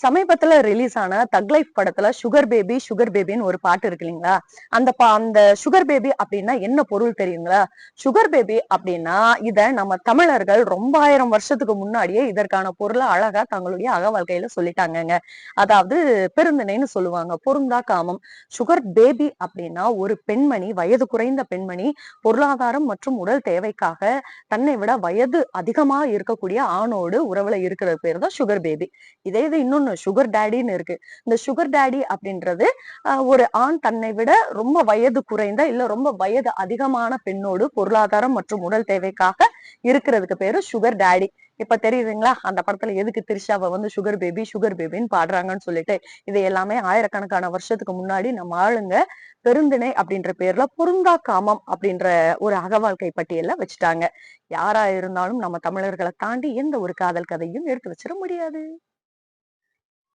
சமீபத்துல ரிலீஸ் ஆன Thug Life படத்துல சுகர் பேபி சுகர் பேபின்னு ஒரு பாட்டு இருக்கு இல்லைங்களா? அந்த பா அந்த சுகர் பேபி அப்படின்னா என்ன பொருள் தெரியுங்களா? சுகர் பேபி அப்படின்னா இத நம்ம தமிழர்கள் ரொம்ப ஆயிரம் வருஷத்துக்கு முன்னாடியே இதற்கான பொருளை அழகா தங்களுடைய அக வாழ்க்கையில சொல்லிட்டாங்கங்க. அதாவது பெருந்திணைன்னு சொல்லுவாங்க. பொருந்தா காமம். சுகர் பேபி அப்படின்னா ஒரு பெண்மணி வயது குறைந்த பெண்மணி பொருளாதாரம் மற்றும் உடல் தேவைக்காக தன்னை விட வயது அதிகமா இருக்கக்கூடிய ஆணோடு உறவுல இருக்கிற பேர் தான் சுகர் பேபி இதே இது இன்னொன்னு சுகர் டேடின்னு இருக்கு. இந்த சுகர் டேடி அப்படின்றது ஒரு ஆண் தன்னை விட ரொம்ப வயது குறைந்த இல்ல ரொம்ப வயது அதிகமான பெண்ணோடு பொருளாதாரம் மற்றும் உடல் தேவைக்காக இருக்கிறதுக்கு பேரு சுகர் டேடி இப்ப தெரியுதுங்களா? அந்த படத்துல எதுக்கு திரிஷாவை வந்து சுகர் பேபி சுகர் பேபின்னு பாடுறாங்கன்னு சொல்லிட்டு இது எல்லாமே ஆயிரக்கணக்கான வருஷத்துக்கு முன்னாடி நம்ம ஆளுங்க பெருந்திணை அப்படின்ற பேர்ல பொருந்தா காமம் அப்படின்ற ஒரு அகவாழ்க்கை பட்டியல வச்சுட்டாங்க. யாரா இருந்தாலும் நம்ம தமிழர்களை தாண்டி எந்த ஒரு காதல் கதையும் எடுத்து வச்சிட முடியாது.